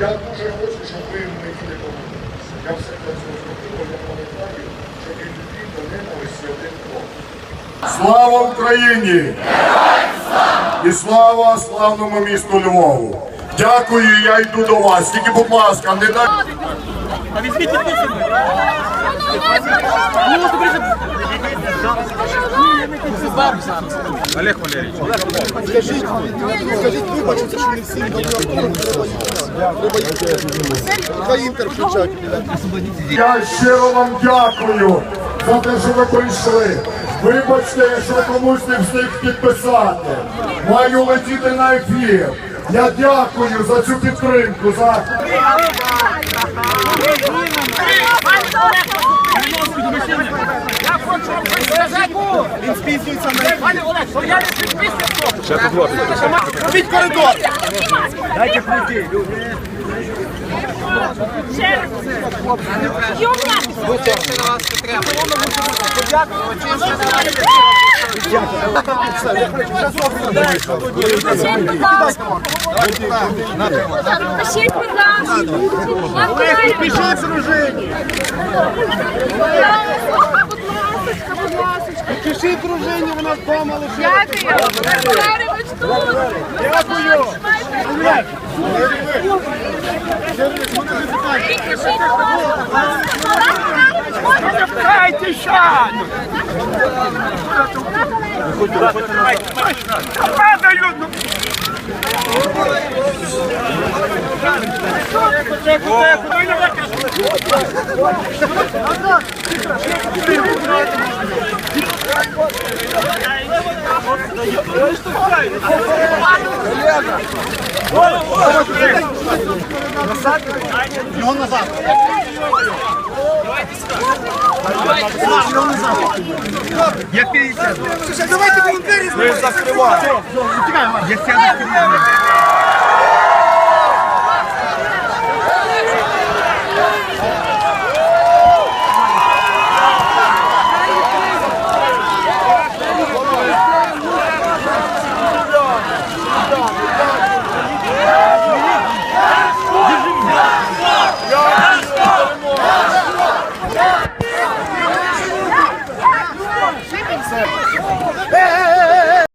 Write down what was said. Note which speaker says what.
Speaker 1: Я дуже хочу, щоб ви мені допомоглися. Я все для цього зробив, я пам'ятаю, що він любив до ненависті один крок. Слава Україні! І слава славному місту Львову! Дякую, я йду до вас. Тільки, будь ласка, не дай.
Speaker 2: А візьміть. Олег Валерійович.
Speaker 3: Скажіть, скажіть, вибачте, що не всім дадуть.
Speaker 1: Я щиро вам дякую за те, що ви прийшли. Вибачте, якщо комусь не встиг підписати. Маю летіти на ефір. Я дякую за цю підтримку. За...
Speaker 3: Він спізнюється на
Speaker 2: Пане Олег, я не підписую.
Speaker 3: Робіть коридор.
Speaker 2: Дайте пройти.
Speaker 4: Пишіть, будь ласка.
Speaker 3: Пиши дружині.
Speaker 4: Будь ласка,
Speaker 3: Пиши дружині, вона вдома лише.
Speaker 4: Дякую. Валерійович тут.
Speaker 3: Дякую.
Speaker 4: Пишіть, будь ласка.
Speaker 2: Дайте шан! Падаю! Ну. Тихо, тихо, Давайте вакер.
Speaker 3: Його назад.
Speaker 2: Як 50.
Speaker 3: Слушай, давайте двері
Speaker 2: Ми закриваємо. Я сяду.